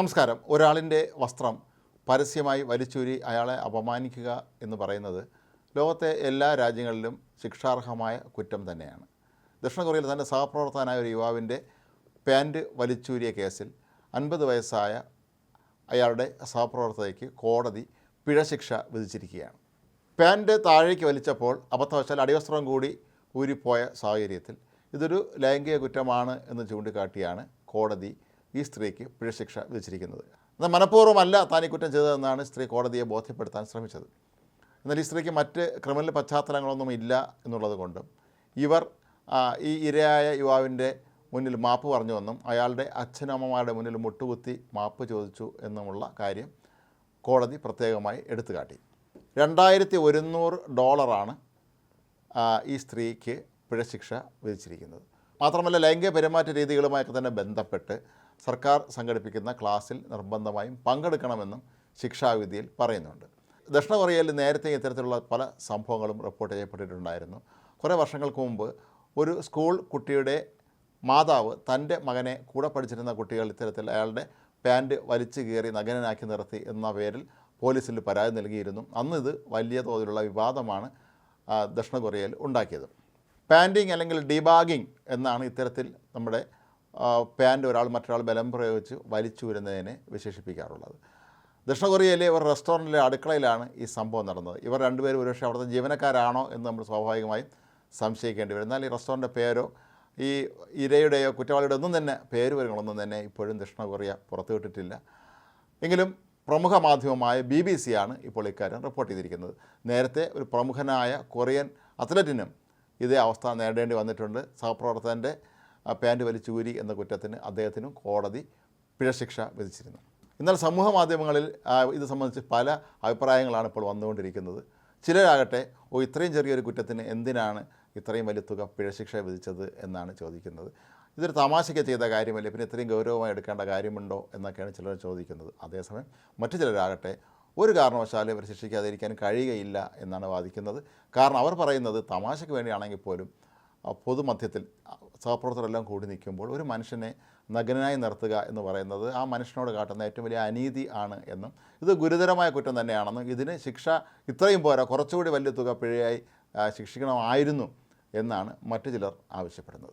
നമസ്കാരം. ഒരാളിന്റെ വസ്ത്രം പരസ്യമായി വലിച്ചൂരി അയാളെ അപമാനിക്കുക എന്ന് പറയുന്നത് ലോകത്തെ എല്ലാ രാജ്യങ്ങളിലും ശിക്ഷാർഹമായ കുറ്റം തന്നെയാണ്. ദക്ഷിണ കൊറിയയിൽ തന്റെ സഹപ്രവർത്തകനായ ഒരു യുവാവിന്റെ പാന്റ് വലിച്ചൂരിയ കേസിൽ അൻപത് വയസ്സായ അയാളുടെ സഹപ്രവർത്തകയ്ക്ക് കോടതി പിഴശിക്ഷ വിധിച്ചിരിക്കുകയാണ്. പാന്റ് താഴേക്ക് വലിച്ചപ്പോൾ അബദ്ധവശാൽ അടിവസ്ത്രം കൂടി ഊരിപ്പോയ സാഹചര്യത്തിൽ ഇതൊരു ലൈംഗിക കുറ്റമാണ് എന്ന് ചൂണ്ടിക്കാട്ടിയാണ് കോടതി ഈ സ്ത്രീക്ക് പിഴശിക്ഷ വിധിച്ചിരിക്കുന്നത്. എന്നാൽ മനഃപൂർവമല്ല താൻ ഈ കുറ്റം ചെയ്തതെന്നാണ് സ്ത്രീ കോടതിയെ ബോധ്യപ്പെടുത്താൻ ശ്രമിച്ചത്. എന്നാൽ ഈ സ്ത്രീക്ക് മറ്റ് ക്രിമിനൽ പശ്ചാത്തലങ്ങളൊന്നും ഇല്ല എന്നുള്ളത് കൊണ്ടും ഇവർ ഈ ഇരയായ യുവാവിന്റെ മുന്നിൽ മാപ്പ് പറഞ്ഞുവെന്നും അയാളുടെ അച്ഛനമ്മമാരുടെ മുന്നിൽ മുട്ടുകുത്തി മാപ്പ് ചോദിച്ചു എന്നുമുള്ള കാര്യം കോടതി പ്രത്യേകമായി എടുത്തു കാട്ടി രണ്ടായിരത്തി ഒരുന്നൂറ് ഡോളറാണ് ഈ സ്ത്രീക്ക് പിഴശിക്ഷ വിധിച്ചിരിക്കുന്നത്. മാത്രമല്ല ലൈംഗിക പെരുമാറ്റ രീതികളുമായൊക്കെ തന്നെ ബന്ധപ്പെട്ട് സർക്കാർ സംഘടിപ്പിക്കുന്ന ക്ലാസ്സിൽ നിർബന്ധമായും പങ്കെടുക്കണമെന്നും ശിക്ഷാവിധിയിൽ പറയുന്നുണ്ട്. ദക്ഷിണ കൊറിയയിൽ നേരത്തെ ഇത്തരത്തിലുള്ള പല സംഭവങ്ങളും റിപ്പോർട്ട് ചെയ്യപ്പെട്ടിട്ടുണ്ടായിരുന്നു. കുറേ വർഷങ്ങൾക്ക് മുമ്പ് ഒരു സ്കൂൾ കുട്ടിയുടെ മാതാവ് തന്റെ മകനെ കൂടെ പഠിച്ചിരുന്ന കുട്ടികൾ ഇത്തരത്തിൽ അയാളുടെ പാന്റ് വലിച്ചു കീറി നഗനനാക്കി നിർത്തി എന്ന പേരിൽ പോലീസിൽ പരാതി നൽകിയിരുന്നു. അന്ന് ഇത് വലിയ തോതിലുള്ള വിവാദമാണ് ദക്ഷിണ കൊറിയയിൽ ഉണ്ടാക്കിയത്. പാന്റിങ് അല്ലെങ്കിൽ ഡിബാഗിങ് എന്നാണ് ഇത്തരത്തിൽ നമ്മുടെ പാന്റ് പാന്റ് ഒരാൾ മറ്റൊരാൾ ബലം പ്രയോഗിച്ച് വലിച്ചു വരുന്നതിനെ വിശേഷിപ്പിക്കാറുള്ളത്. ദക്ഷിണ കൊറിയയിലെ ഒരു റെസ്റ്റോറന്റിലെ അടുക്കളയിലാണ് ഈ സംഭവം നടന്നത്. ഇവർ രണ്ടുപേരും ഒരുപക്ഷെ അവിടുത്തെ ജീവനക്കാരാണോ എന്ന് നമ്മൾ സ്വാഭാവികമായും സംശയിക്കേണ്ടി വരും. എന്നാൽ ഈ റെസ്റ്റോറന്റ് പേരോ ഈ ഇരയുടെയോ കുറ്റവാളിയുടെ ഒന്നും തന്നെ പേരുവരുകളൊന്നും തന്നെ ഇപ്പോഴും ദക്ഷിണ കൊറിയ പുറത്തുവിട്ടിട്ടില്ല. എങ്കിലും പ്രമുഖ മാധ്യമമായ ബി ബി സിയാണ് ഇപ്പോൾ ഇക്കാര്യം റിപ്പോർട്ട് ചെയ്തിരിക്കുന്നത്. നേരത്തെ ഒരു പ്രമുഖനായ കൊറിയൻ അത്ലറ്റിനും ഇതേ അവസ്ഥ നേടേണ്ടി വന്നിട്ടുണ്ട്. സഹപ്രവർത്തകന്റെ പാന്റ് പാന്റ് വലിച്ചൂരി എന്ന കുറ്റത്തിന് അദ്ദേഹത്തിനും കോടതി പിഴശിക്ഷ വിധിച്ചിരുന്നു. എന്നാൽ സമൂഹ മാധ്യമങ്ങളിൽ ഇത് സംബന്ധിച്ച് പല അഭിപ്രായങ്ങളാണ് ഇപ്പോൾ വന്നുകൊണ്ടിരിക്കുന്നത്. ചിലരാകട്ടെ ഓ ഇത്രയും ചെറിയൊരു കുറ്റത്തിന് എന്തിനാണ് ഇത്രയും വലിയ തുക പിഴശിക്ഷ വിധിച്ചത്? എന്നാണ് ചോദിക്കുന്നത്. ഇതൊരു തമാശയ്ക്ക് ചെയ്ത കാര്യമല്ലേ? പിന്നെ ഇത്രയും ഗൗരവമായി എടുക്കേണ്ട കാര്യമുണ്ടോ എന്നൊക്കെയാണ് ചിലർ ചോദിക്കുന്നത്. അതേസമയം മറ്റു ചിലരാകട്ടെ ഒരു കാരണവശാലും ഇവർ ശിക്ഷിക്കാതിരിക്കാൻ കഴിയുകയില്ല എന്നാണ് വാദിക്കുന്നത്. കാരണം അവർ പറയുന്നത് തമാശയ്ക്ക് വേണ്ടിയാണെങ്കിൽ പോലും പൊതുമധ്യത്തിൽ സഹപ്രവർത്തകരെല്ലാം കൂടി നിൽക്കുമ്പോൾ ഒരു മനുഷ്യനെ നഗ്നനായി നിർത്തുക എന്ന് പറയുന്നത് ആ മനുഷ്യനോട് കാട്ടുന്ന ഏറ്റവും വലിയ അനീതി ആണ് എന്നും ഇത് ഗുരുതരമായ കുറ്റം തന്നെയാണെന്നും ഇതിന് ശിക്ഷ ഇത്രയും പോരാ കുറച്ചുകൂടി വലിയ തുക പിഴയായി ശിക്ഷിക്കണമായിരുന്നു എന്നാണ് മറ്റു ചിലർ ആവശ്യപ്പെടുന്നത്.